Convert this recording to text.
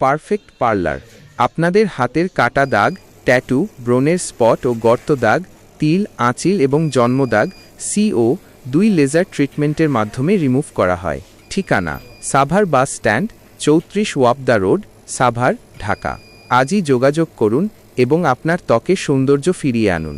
Perfect parlour. আপনাদের হাতের কাটা দাগ, ট্যাটু ব্রোনের স্পট ও গর্ত দাগ, তিল, আঁচিল এবং জন্মদাগ সিও দুই লেজার ট্রিটমেন্টের মাধ্যমে রিমুভ করা হয়। ঠিকানা, সাভার বাস স্ট্যান্ড, চৌত্রিশ ওয়াপদা রোড, সাভার, ঢাকা। আজই যোগাযোগ করুন এবং আপনার ত্বকে সৌন্দর্য ফিরিয়ে আনুন।